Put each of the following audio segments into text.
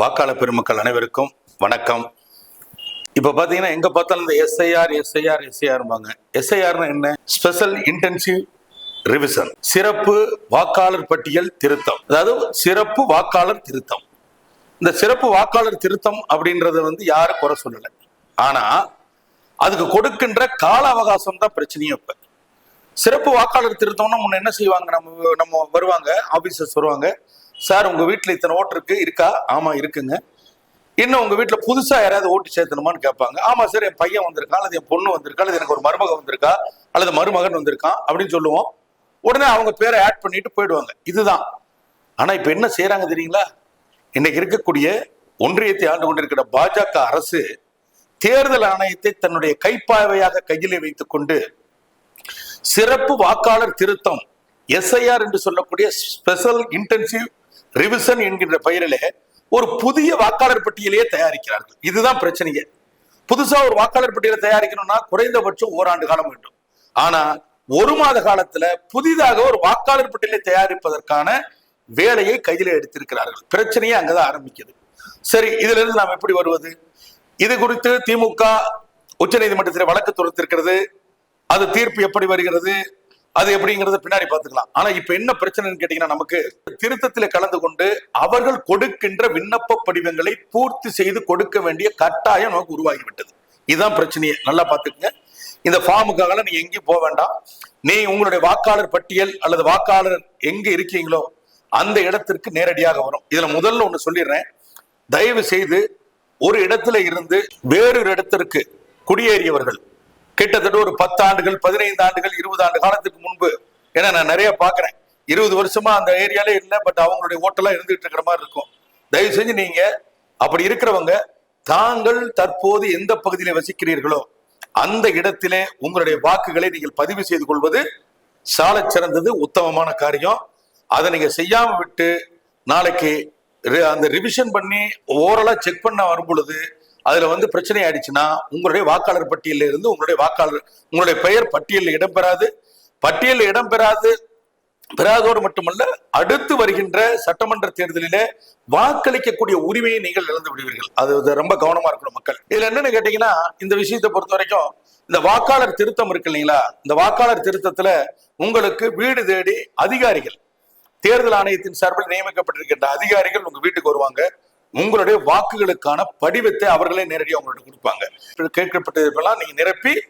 வாக்காளர் பெருமக்கள் அனைவருக்கும் வணக்கம். இப்போ பார்த்தீங்கன்னா எங்க பார்த்தாலும் இந்த எஸ்ஐஆர் எஸ்ஐஆர் எஸ்ஐஆர்பாங்க எஸ்ஐஆர்னு என்ன? ஸ்பெஷல் இன்டென்சிவ் ரிவிஷன் சிறப்பு வாக்காளர் பட்டியல் திருத்தம். அதாவது சிறப்பு வாக்காளர் திருத்தம். இந்த சிறப்பு வாக்காளர் திருத்தம் அப்படின்றத வந்து யாரும் குறை சொல்லலை. ஆனா அதுக்கு கொடுக்கின்ற கால அவகாசம் தான் பிரச்சனையும் இப்ப. சிறப்பு வாக்காளர் திருத்தம்னா முன்ன என்ன செய்வாங்க? நம்ம நம்ம வருவாங்க ஆபீசர்ஸ் வருவாங்க. சார் உங்க வீட்டுல இத்தனை ஓட்டு இருக்கு? இருக்கா? ஆமா இருக்குங்க. இன்னும் உங்க வீட்டுல புதுசா யாராவது ஓட்டு சேர்த்தணுமான்னு கேட்பாங்க. ஆமா சார் என் பையன் வந்திருக்கா? அல்லது என் பொண்ணு வந்திருக்கா? அல்லது எனக்கு ஒரு மருமகன் வந்திருக்கா? அல்லது மருமகன் வந்திருக்கான் அப்படின்னு சொல்லுவோம். உடனே அவங்க பேரை ஆட் பண்ணிட்டு போயிடுவாங்க. இதுதான். ஆனா இப்ப என்ன செய்யறாங்க தெரியுங்களா? இன்னைக்கு இருக்கக்கூடிய ஒன்றியத்தை ஆண்டு கொண்டிருக்கிற பாஜக அரசு தேர்தல் ஆணையத்தை தன்னுடைய கைப்பாவையாக கையிலே வைத்துக் கொண்டு சிறப்பு வாக்காளர் திருத்தம். எஸ்ஐஆர் என்று சொல்லக்கூடிய ஸ்பெஷல் இன்டென்சிவ் ரிவிஷன் என்கின்ற பெயரிலே ஒரு புதிய வாக்காளர் பட்டியலையே தயாரிக்கிறார்கள். இதுதான் பிரச்சனையே. புதுசா ஒரு வாக்காளர் பட்டியலை தயாரிக்கணும்னா குறைந்தபட்சம் ஓராண்டு காலம் வேண்டும். ஆனா ஒரு மாத காலத்துல புதிதாக ஒரு வாக்காளர் பட்டியலை தயாரிப்பதற்கான வேலையை கையில எடுத்திருக்கிறார்கள். பிரச்சனையே அங்கதான் ஆரம்பிக்குது. சரி இதுல இருந்து நாம் எப்படி வருவது? இது குறித்து திமுக உச்சநீதிமன்றத்தில் வழக்கு தொடுத்திருக்கிறது. அது தீர்ப்பு எப்படி வருகிறது? அது எப்படிங்கிறத பின்னாடி பார்த்துக்கலாம். ஆனா இப்ப என்ன பிரச்சனைன்னு கேட்டீங்கன்னா நமக்கு திருத்தத்தில் கலந்து கொண்டு அவர்கள் கொடுக்கின்ற விண்ணப்ப படிவங்களை பூர்த்தி செய்து கொடுக்க வேண்டிய கட்டாயம் நமக்கு உருவாகிவிட்டது. இதுதான் பிரச்சனையே. நல்லா பாத்துக்கங்க இந்த ஃபார்முக்காக நீ எங்கேயும் போக வேண்டாம். நீ உங்களுடைய வாக்காளர் பட்டியல் அல்லது வாக்காளர் எங்க இருக்கீங்களோ அந்த இடத்திற்கு நேரடியாக வரும். இதுல முதல்ல ஒண்ணு சொல்லிடுறேன். தயவு செய்து ஒரு இடத்துல இருந்து வேறொரு இடத்திற்கு குடியேறியவர்கள் கிட்டத்தட்ட ஒரு பத்து ஆண்டுகள் பதினைந்து ஆண்டுகள் இருபது ஆண்டு காலத்துக்கு முன்பு. ஏன்னா நான் நிறைய பாக்குறேன் இருபது வருஷமா அந்த ஏரியாலே இல்லை பட் அவங்களுடைய ஓட்டெல்லாம் இருந்துகிட்டு இருக்கிற மாதிரி இருக்கும். தயவு செஞ்சு நீங்க அப்படி இருக்கிறவங்க தாங்கள் தற்போது எந்த பகுதியில வசிக்கிறீர்களோ அந்த இடத்திலே உங்களுடைய வாக்குகளை நீங்கள் பதிவு செய்து கொள்வது சாலச் சிறந்தது உத்தமமான காரியம். அதை நீங்க செய்யாம விட்டு நாளைக்கு அந்த ரிவிஷன் பண்ணி ஓரலா செக் பண்ண வரும் பொழுது அதுல வந்து பிரச்சனை ஆயிடுச்சுன்னா உங்களுடைய வாக்காளர் பட்டியலில் இருந்து உங்களுடைய வாக்காளர் உங்களுடைய பெயர் பட்டியலில் இடம்பெறாது. பட்டியலில் இடம்பெறாது. பெறாதோடு மட்டுமல்ல அடுத்து வருகின்ற சட்டமன்ற தேர்தலிலே வாக்களிக்கக்கூடிய உரிமையை நீங்கள் இழந்து விடுவீர்கள். அது அது ரொம்ப கவனமா இருக்கணும் மக்கள். இதுல என்னன்னு கேட்டீங்கன்னா இந்த விஷயத்தை பொறுத்த வரைக்கும் இந்த வாக்காளர் திருத்தம் இருக்கு இல்லைங்களா? இந்த வாக்காளர் திருத்தத்துல உங்களுக்கு வீடு தேடி அதிகாரிகள் தேர்தல் ஆணையத்தின் சார்பில் நியமிக்கப்பட்டிருக்கின்ற அதிகாரிகள் உங்க வீட்டுக்கு வருவாங்க. உங்களுடைய வாக்குகளுக்கான படிவத்தை அவர்களே நேரடியாக உங்கள்ட்ட கொடுப்பாங்க. இப்ப கேட்கப்பட்டதெல்லாம் நீங்க நிரப்பி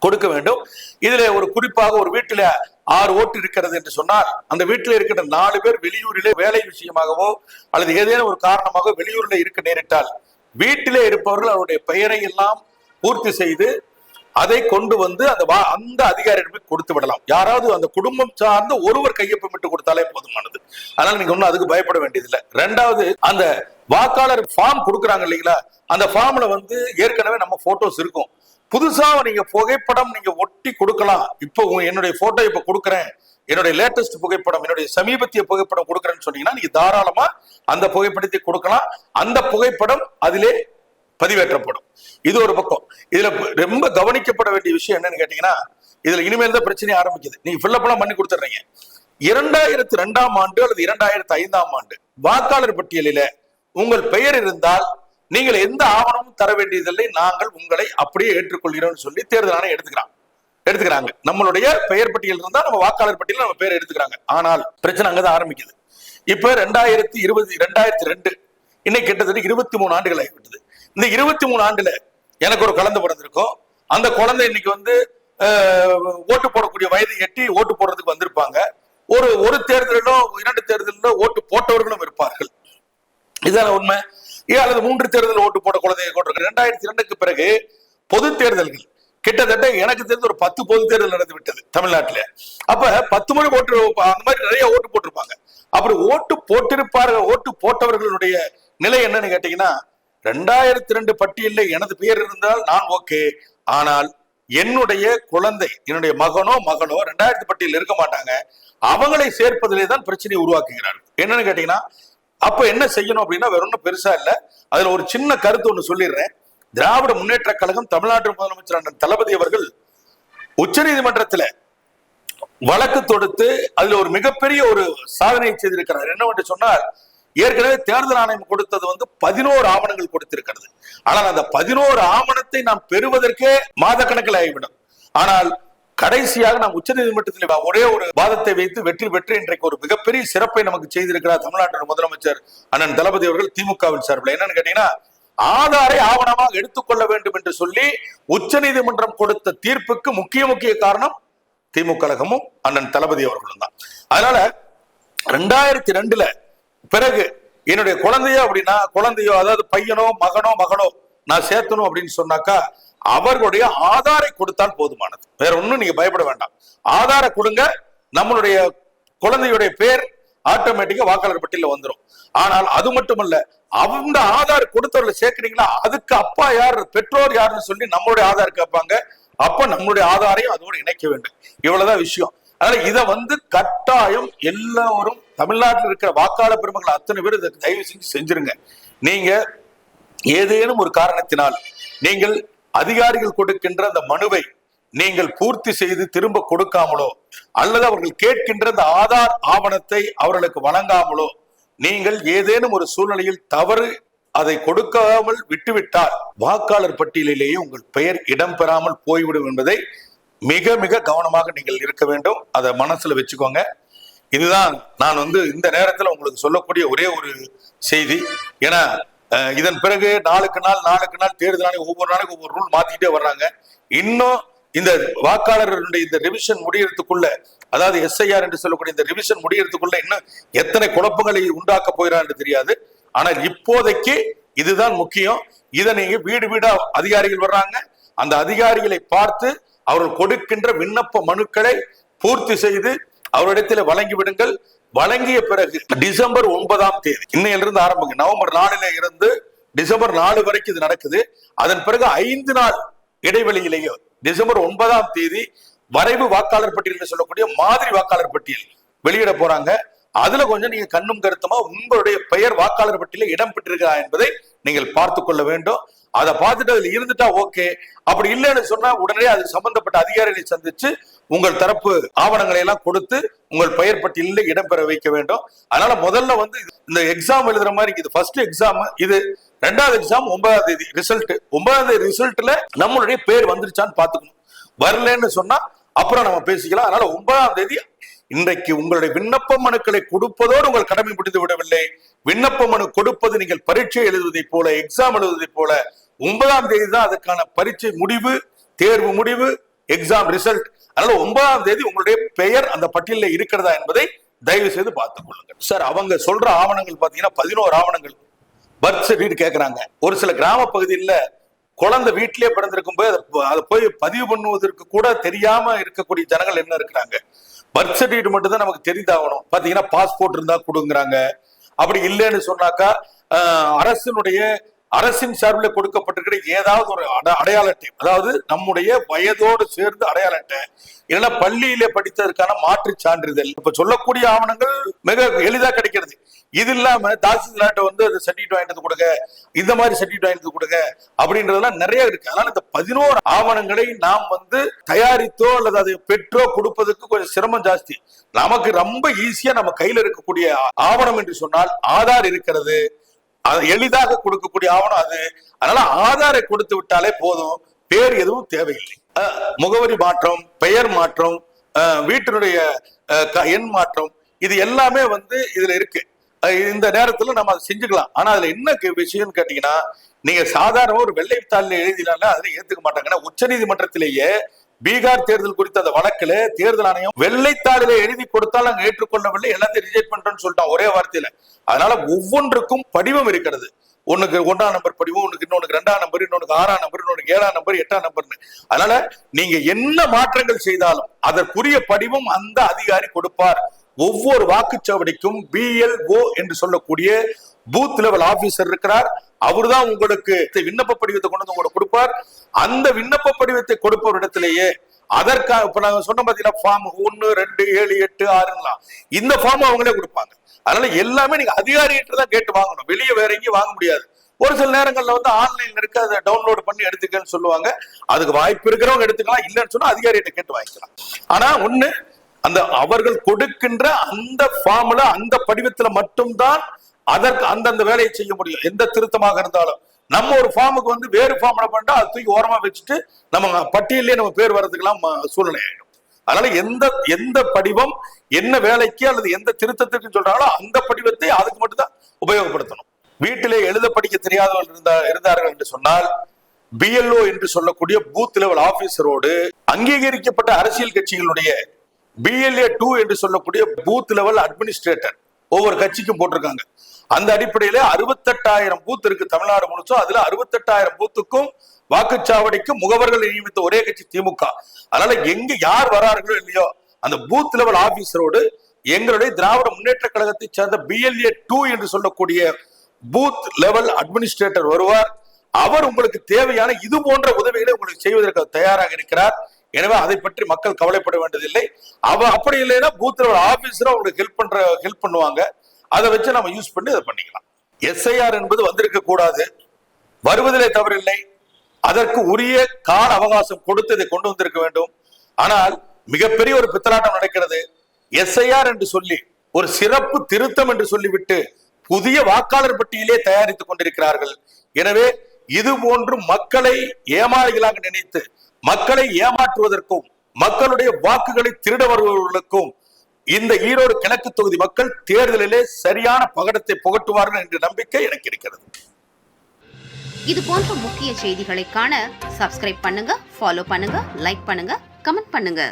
கொடுக்க வேண்டும். இதுல ஒரு குறிப்பாக ஒரு வீட்டில ஆறு ஓட்டு இருக்கிறது என்று சொன்னால் அந்த வீட்டில் இருக்கின்ற நாலு பேர் வெளியூரிலே வேலை விஷயமாகவோ அல்லது ஏதேனும் ஒரு காரணமாக வெளியூர்ல இருக்க நேரிட்டால் வீட்டிலே இருப்பவர்கள் அவருடைய பெயரை எல்லாம் பூர்த்தி செய்து அதை கொண்டு வந்து அந்த வா- அந்த அதிகாரியிடம் கொடுத்து விடலாம். யாராவது அந்த குடும்பம் சார்ந்த ஒருவர் கையொப்பமிட்டு கொடுத்தாலே போதுமானது. அதனால நீங்க ஒன்றும் அதுக்கு பயப்பட வேண்டியதில்லை. ரெண்டாவது அந்த வாக்காளர் ஃபார்ம் கொடுக்குறாங்க இல்லைங்களா? அந்த ஃபார்ம்ல வந்து ஏற்கனவே நம்ம போட்டோஸ் இருக்கும். புதுசாக நீங்க புகைப்படம் நீங்க ஒட்டி கொடுக்கலாம். இப்போ என்னுடைய போட்டோ இப்போ கொடுக்குறேன். என்னுடைய லேட்டஸ்ட் புகைப்படம் என்னுடைய சமீபத்திய புகைப்படம் கொடுக்குறேன்னு சொன்னீங்கன்னா நீங்க தாராளமா அந்த புகைப்படத்தை கொடுக்கலாம். அந்த புகைப்படம் அதிலே பதிவேற்றப்படும். இது ஒரு பக்கம். இதுல ரொம்ப கவனிக்கப்பட வேண்டிய விஷயம் என்னன்னு கேட்டீங்கன்னா இதுல இனிமேல் தான் பிரச்சனை ஆரம்பிக்குது. நீங்க ஃபில்லப்லாம் பண்ணி கொடுத்துட்றீங்க. இரண்டாயிரத்தி ரெண்டாம் ஆண்டு அல்லது இரண்டாயிரத்தி ஐந்தாம் ஆண்டு வாக்காளர் பட்டியலில உங்கள் பெயர் இருந்தால் நீங்கள் எந்த ஆவணமும் தர வேண்டியதில்லை. நாங்கள் உங்களை அப்படியே ஏற்றுக்கொள்கிறோம்னு சொல்லி தேர்தல் ஆணையம் எடுத்துக்கிறான் எடுத்துக்கிறாங்க. நம்மளுடைய பெயர் பட்டியல் இருந்தா நம்ம வாக்காளர் பட்டியல் நம்ம பேர் எடுத்துக்கிறாங்க. ஆனால் பிரச்சனை அங்கதான் ஆரம்பிக்குது. இப்ப ரெண்டாயிரத்தி இருபது ரெண்டாயிரத்தி ரெண்டு இன்னைக்கு கிட்டத்தட்ட இருபத்தி மூணு ஆண்டுகள் ஆகிவிட்டது. இந்த இருபத்தி மூணு ஆண்டுல எனக்கு ஒரு குழந்தை பிறந்திருக்கும். அந்த குழந்தை இன்னைக்கு வந்து ஓட்டு போடக்கூடிய வயதை எட்டி ஓட்டு போடுறதுக்கு வந்திருப்பாங்க. ஒரு ஒரு தேர்தலிலோ இரண்டு தேர்தலிலோ ஓட்டு போட்டவர்களும் இருப்பார்கள். இதுதான உண்மை? ஏன் அல்லது மூன்று தேர்தல் ஓட்டு போட குழந்தையை கொண்டிருக்க ரெண்டாயிரத்தி இரண்டுக்கு பிறகு பொது தேர்தல்கள். கிட்டத்தட்ட எனக்கு தெரிஞ்ச ஒரு பத்து பொது தேர்தல் நடந்து விட்டது தமிழ்நாட்டுல. அப்ப பத்து முறை ஓட்டு அந்த மாதிரி நிறைய ஓட்டு போட்டிருப்பாங்க. அப்படி ஓட்டு போட்டிருப்பார்கள் ஓட்டு போட்டவர்களுடைய நிலை என்னன்னு கேட்டீங்கன்னா ரெண்டாயிரத்தி ரெண்டு பட்டியலில் எனது பெயர் இருந்தால் நான் ஓகே. ஆனால் என்னுடைய குழந்தை என்னுடைய மகனோ மகளோ ரெண்டாயிரத்தி பட்டியலில் இருக்க மாட்டாங்க. அவங்களை சேர்ப்பதிலே தான் பிரச்சனையை உருவாக்குகிறார்கள். என்னன்னு கேட்டீங்கன்னா அப்ப என்ன செய்யணும் அப்படின்னா வேற ஒன்றும் பெருசா இல்ல. அதுல ஒரு சின்ன கருத்து ஒண்ணு சொல்லிடுறேன். திராவிட முன்னேற்ற கழகம் தமிழ்நாட்டு முதலமைச்சர் அண்ணன் தளபதி அவர்கள் உச்சநீதிமன்றத்துல வழக்கு தொடுத்து அதுல ஒரு மிகப்பெரிய ஒரு சாதனையை செய்திருக்கிறார். என்னவென்று சொன்னால் ஏற்கனவே தேர்தல் ஆணையம் கொடுத்தது வந்து பதினோரு ஆவணங்கள் கொடுத்திருக்கிறது. ஆனால் அந்த பதினோரு ஆவணத்தை நாம் பெறுவதற்கே மாத கணக்கில் ஆகிவிடும். ஆனால் கடைசியாக நாம் உச்சநீதிமன்றத்தில் ஒரே ஒரு வாதத்தை வைத்து வெற்றி பெற்று இன்றைக்கு ஒரு மிகப்பெரிய சிறப்பை நமக்கு செய்திருக்கிறார் தமிழ்நாட்டின் முதலமைச்சர் அண்ணன் தளபதி அவர்கள் திமுகவின் சார்பில். என்னன்னு கேட்டீங்கன்னா ஆதாரை ஆவணமாக எடுத்துக்கொள்ள வேண்டும் என்று சொல்லி உச்ச நீதிமன்றம் கொடுத்த தீர்ப்புக்கு முக்கிய முக்கிய காரணம் திமுக கழகமும் அண்ணன் தளபதி அவர்களும் தான். அதனால ரெண்டாயிரத்தி ரெண்டுல பிறகு என்னுடைய குழந்தையோ அப்படின்னா குழந்தையோ அதாவது பையனோ மகனோ மகனோ நான் சேர்த்தணும் அப்படின்னு சொன்னாக்கா அவர்களுடைய ஆதாரை கொடுத்தால் போதுமானது. வேற ஒன்றும் நீங்க பயப்பட வேண்டாம். ஆதாரை கொடுங்க நம்மளுடைய குழந்தையுடைய பேர் ஆட்டோமேட்டிக்கா வாக்காளர் பட்டியல வந்துடும் ஆனால் அது மட்டுமல்ல அவங்க ஆதார் கொடுத்தவர்களை சேர்க்கிறீங்களா? அதுக்கு அப்பா யார் பெற்றோர் யாருன்னு சொல்லி நம்மளுடைய ஆதார் கேட்பாங்க. அப்ப நம்மளுடைய ஆதாரையும் அதோடு இணைக்க வேண்டும். இவ்வளவுதான் விஷயம். அதனால இதை வந்து கட்டாயம் எல்லோரும் தமிழ்நாட்டில் இருக்கிற வாக்காளர் பெருமக்கள் அத்தனை பேர் இதை தயவு செஞ்சு செஞ்சிருங்க. நீங்க ஏதேனும் ஒரு காரணத்தினால் நீங்கள் அதிகாரிகள் கொடுக்கின்ற அந்த மனுவை நீங்கள் பூர்த்தி செய்து திரும்ப கொடுக்காமலோ அல்லது அவர்கள் கேட்கின்ற அந்த ஆதார் ஆவணத்தை அவர்களுக்கு வழங்காமலோ நீங்கள் ஏதேனும் ஒரு சூழ்நிலையில் தவறு அதை கொடுக்காமல் விட்டுவிட்டால் வாக்காளர் பட்டியலிலேயே உங்கள் பெயர் இடம்பெறாமல் போய்விடும் என்பதை மிக மிக கவனமாக நீங்கள் இருக்க வேண்டும். அதை மனசுல வச்சுக்கோங்க. இதுதான் நான் வந்து இந்த நேரத்தில் உங்களுக்கு சொல்லக்கூடிய ஒரே ஒரு செய்தி. ஏன்னா இதன் பிறகு நாளுக்கு நாள் நாளுக்கு நாள் தேர்தல் ஆணையம் ஒவ்வொரு நாளைக்கு ஒவ்வொரு ரூல் மாத்திட்டே வர்றாங்க. இன்னும் இந்த வாக்காளர்களுடைய இந்த ரிவிஷன் முடியறதுக்குள்ள அதாவது எஸ்ஐஆர் என்று சொல்லக்கூடிய இந்த ரிவிஷன் முடியறதுக்குள்ள இன்னும் எத்தனை குழப்பங்களை உண்டாக்க போகிறார் என்று தெரியாது. ஆனால் இப்போதைக்கு இதுதான் முக்கியம். இதை நீங்க வீடு வீடா அதிகாரிகள் வர்றாங்க. அந்த அதிகாரிகளை பார்த்து அவர்கள் கொடுக்கின்ற விண்ணப்ப மனுக்களை பூர்த்தி செய்து அவரிடத்தில் வழங்கி விடுங்கள். வழங்கிய பிறகு டிசம்பர் ஒன்பதாம் தேதி இன்னையிலிருந்து ஆரம்பிங்க நவம்பர் நாலுல இருந்து டிசம்பர் நாலு வரைக்கும் இது நடக்குது. அதன் பிறகு ஐந்து நாள் இடைவெளியிலேயே டிசம்பர் ஒன்பதாம் தேதி வரைவு வாக்காளர் பட்டியல் சொல்லக்கூடிய மாதிரி வாக்காளர் பட்டியல் வெளியிட போறாங்க. அதுல கொஞ்சம் நீங்க கண்ணும் கருத்துமா உங்களுடைய பெயர் வாக்காளர் பட்டியலில் இடம் பெற்றிருக்கிறா என்பதை நீங்கள் பார்த்து கொள்ள வேண்டும். அதை பார்த்துட்டு அதுல இருந்துட்டா ஓகே. அப்படி இல்லைன்னு சொன்னா உடனே அது சம்பந்தப்பட்ட அதிகாரிகளை சந்திச்சு உங்கள் தரப்பு ஆவணங்களை எல்லாம் கொடுத்து உங்கள் பெயர் பட்டியலில் இடம்பெற வைக்க வேண்டும். அதனால முதல்ல வந்து இந்த எக்ஸாம் எழுதுற மாதிரி இது ஃபர்ஸ்ட் எக்ஸாம் இது ரெண்டாவது எக்ஸாம் ஒன்பதாம் தேதி ரிசல்ட் ஒன்பதாம் தேதி ரிசல்ட்ல நம்மளுடைய பேர் வந்துருச்சான்னு பாத்துக்கணும் வரலன்னு சொன்னா அப்புறம் நம்ம பேசிக்கலாம். அதனால ஒன்பதாம் தேதி இன்றைக்கு உங்களுடைய விண்ணப்ப மனுக்களை கொடுப்பதோடு உங்கள் கடமை முடிந்து விடவில்லை. விண்ணப்ப மனு கொடுப்பது நீங்கள் பரீட்சை எழுதுவதைப் போல எக்ஸாம் எழுதுவதைப் போல ஒன்பதாம் தேதி தான் அதுக்கான பரீட்சை முடிவு தேர்வு முடிவு எக்ஸாம் ரிசல்ட் அதனால ஒன்பதாம் தேதி உங்களுடைய பெயர் அந்த பட்டியலில் இருக்கிறதா என்பதை தயவு செய்து பார்த்துக் கொள்ளுங்கள். சார் அவங்க சொல்ற ஆவணங்கள் பாத்தீங்கன்னா பதினோரு ஆவணங்கள். பர்த் சர்டிஃபிகேட் கேட்கறாங்க ஒரு சில கிராம பகுதியில் குழந்தை வீட்டிலேயே பிறந்திருக்கும் போது அதை- போய் பதிவு பண்ணுவதற்கு கூட தெரியாம இருக்கக்கூடிய ஜனங்கள் என்ன இருக்கிறாங்க? பர்த் சர்டிஃபிகேட் மட்டும் தான் நமக்கு தெரிந்தாகணும். பாத்தீங்கன்னா பாஸ்போர்ட் இருந்தா கொடுங்கறாங்க. அப்படி இல்லைன்னு சொன்னாக்கா ஆஹ், அரசினுடைய அரசின் சார்பில் கொடுக்கப்பட்டிருக்கிற ஏதாவது ஒரு அட- அடையாள அட்டை அதாவது நம்முடைய வயதோடு சேர்ந்து அடையாள அட்டை இல்லைன்னா பள்ளியிலே படித்ததற்கான மாற்று சான்றிதழ். இப்ப சொல்லக்கூடிய ஆவணங்கள் மிக எளிதா கிடைக்கிறது. இது இல்லாம தாசில்தார்ட்ட வந்து அது சர்டிஃபிகேட் வாங்கிட்டு கொடுங்க இந்த மாதிரி சர்டிஃபிகேட் வாங்கிட்டு கொடுங்க அப்படின்றதெல்லாம் நிறைய இருக்கு. அதனால இந்த பதினோரு ஆவணங்களை நாம் வந்து தயாரித்தோ அல்லது அதை பெற்றோ கொடுப்பதற்கு கொஞ்சம் சிரமம் ஜாஸ்தி. நமக்கு ரொம்ப ஈஸியா நம்ம கையில இருக்கக்கூடிய ஆவணம் என்று சொன்னால் ஆதார் இருக்கிறது. எளிதாக கொடுக்கக்கூடிய ஆவணம் அது. அதனால ஆதாரை கொடுத்து விட்டாலே போதும். பேர் எதுவும் தேவையில்லை. முகவரி மாற்றம் பெயர் மாற்றம் வீட்டினுடைய எண் மாற்றம் இது எல்லாமே வந்து இதுல இருக்கு. இந்த நேரத்துல நம்ம அதை செஞ்சுக்கலாம். ஆனா அதுல என்ன விஷயம்னு கேட்டீங்கன்னா நீங்க சாதாரண ஒரு வெள்ளைத்தாளில் எழுதினால அதுல ஏத்துக்க மாட்டாங்கன்னா உச்சநீதிமன்றத்திலேயே பீகார் தேர்தல் குறித்த அந்த வழக்குல தேர்தல் ஆணையம் வெள்ளைத்தாளில எழுதி கொடுத்தால் நாங்க ஏற்றுக்கொள்ளவில்லை எல்லாத்தையும் ரிஜெக்ட் பண்றோம்னு சொல்லிட்டான் ஒரே வார்த்தையில. அதனால ஒவ்வொன்றுக்கும் படிவம் இருக்கிறது. ஒண்ணுக்கு ஒன்றாம் நம்பர் படிவம் ஒண்ணுக்கு இன்னொன்னுக்கு ரெண்டாம் நம்பர் இன்னொன்னுக்கு ஆறாம் நம்பர் இன்னொன்று ஏழாம் நம்பர் எட்டாம் நம்பர்னு அதனால நீங்க என்ன மாற்றங்கள் செய்தாலும் அதற்குரிய படிவம் அந்த அதிகாரி கொடுப்பார். ஒவ்வொரு வாக்குச்சாவடிக்கும் பிஎல்ஓ என்று சொல்லக்கூடிய பூத் லெவல் ஆபீசர் இருக்கிறார். அவர் தான் உங்களுக்கு விண்ணப்ப படிவத்தை கொண்டு வந்து உங்களுக்கு கொடுப்பார். அந்த விண்ணப்ப படிவத்தை கொடுப்பவரிடத்திலேயே அதற்காக இப்ப நாங்க சொன்ன பாத்தீங்கன்னா ஃபார்ம் ஒன்னு ரெண்டு ஏழு எட்டு ஆறுங்களா? இந்த ஃபார்ம் அவங்களே கொடுப்பாங்க. அதனால எல்லாமே நீங்க அதிகாரிகிட்ட தான் கேட்டு வாங்கணும். வெளியே வேற எங்கேயும் வாங்க முடியாது. ஒரு சில நேரங்கள்ல வந்து ஆன்லைன்ல இருக்கு அதை டவுன்லோட் பண்ணி எடுத்துக்கன்னு சொல்லுவாங்க. அதுக்கு வாய்ப்பு இருக்கிறவங்க எடுத்துக்கலாம் இல்லைன்னு சொன்னா அதிகாரிகிட்ட கேட்டு வாங்கிக்கலாம். ஆனா ஒண்ணு அந்த அவர்கள் கொடுக்கின்ற அந்த ஃபார்ம்ல அந்த படிவத்துல மட்டும்தான் அதற்கு அந்தந்த வேலையை செய்ய முடியும். எந்த திருத்தமாக இருந்தாலும். நம்ம ஒரு ஃபார்முக்கு வந்து வேறு ஃபார்ம்ல பண்ணா அது தூக்கி ஓரமா வச்சுட்டு நம்ம பட்டியலே நம்ம பேர் வர்றதுக்கெல்லாம் சூழ்நிலை ஆயிடும். அதனால எந்த எந்த படிவம் என்ன வேலைக்கு அல்லது எந்த திருத்தத்துக்கு சொல்றாங்களோ அந்த படிவத்தை அதுக்கு மட்டும்தான் உபயோகப்படுத்தணும். வீட்டிலே எழுத படிக்க தெரியாதவர்கள் இருந்தா இருந்தார்கள் என்று சொன்னால் பிஎல்ஓ என்று சொல்லக்கூடிய பூத் லெவல் ஆபீசரோடு அங்கீகரிக்கப்பட்ட அரசியல் கட்சிகளுடைய பிஎல்ஏ டூ என்று சொல்லக்கூடிய பூத் லெவல் அட்மினிஸ்ட்ரேட்டர் ஒவ்வொரு கட்சிக்கும் போட்டிருக்காங்க. அந்த அடிப்படையில அறுபத்தெட்டாயிரம் பூத் இருக்கு தமிழ்நாடு முழுசும். அதுல அறுபத்தெட்டாயிரம் பூத்துக்கும் வாக்குச்சாவடிக்கும் முகவர்கள் நியமித்த ஒரே கட்சி திமுக. அதனால எங்க யார் வராருங்களோ இல்லையோ அந்த பூத் லெவல் ஆபீசரோடு எங்களுடைய திராவிட முன்னேற்ற கழகத்தை சேர்ந்த பிஎல்ஏ டூ என்று சொல்லக்கூடிய பூத் லெவல் அட்மினிஸ்ட்ரேட்டர் வருவார். அவர் உங்களுக்கு தேவையான இது போன்ற உதவிகளை உங்களுக்கு செய்வதற்கு தயாராக இருக்கிறார். எனவே அதை பற்றி மக்கள் கவலைப்பட வேண்டியதில்லை. அவ அப்படி இல்லைன்னா பூத் லெவல் ஆபீசர் அவங்களுக்கு ஹெல்ப் பண்ற ஹெல்ப் பண்ணுவாங்க. அதை வச்சு நம்ம யூஸ் பண்ணி அதை பண்ணிக்கலாம். எஸ்ஐஆர் என்பது வந்திருக்க கூடாது. வருவதிலே தவறில்லை. அதற்கு உரிய கால அவகாசம் கொடுத்து இதை கொண்டு வந்திருக்க வேண்டும். ஆனால் மிகப்பெரிய ஒரு பித்தலாட்டம் நடக்கிறது. எஸ்ஐஆர் என்று சொல்லி ஒரு சிறப்பு திருத்தம் என்று சொல்லிவிட்டு புதிய வாக்காளர் பட்டியலே தயாரித்துக் கொண்டிருக்கிறார்கள். எனவே இது போன்று மக்களை ஏமாளிகளாக நினைத்து மக்களை ஏமாற்றுவதற்கும் மக்களுடைய வாக்குகளை திருட வருபவர்களுக்கும் இந்த ஈரோடு கிழக்கு தொகுதி மக்கள் தேர்தலிலே சரியான பகடத்தை புகட்டுவார்கள் என்ற நம்பிக்கை எனக்கு இருக்கிறது. இது போன்ற முக்கிய செய்திகளை காண சப்ஸ்கிரைப் பண்ணுங்க ஃபாலோ பண்ணுங்க லைக் பண்ணுங்க கமெண்ட் பண்ணுங்க.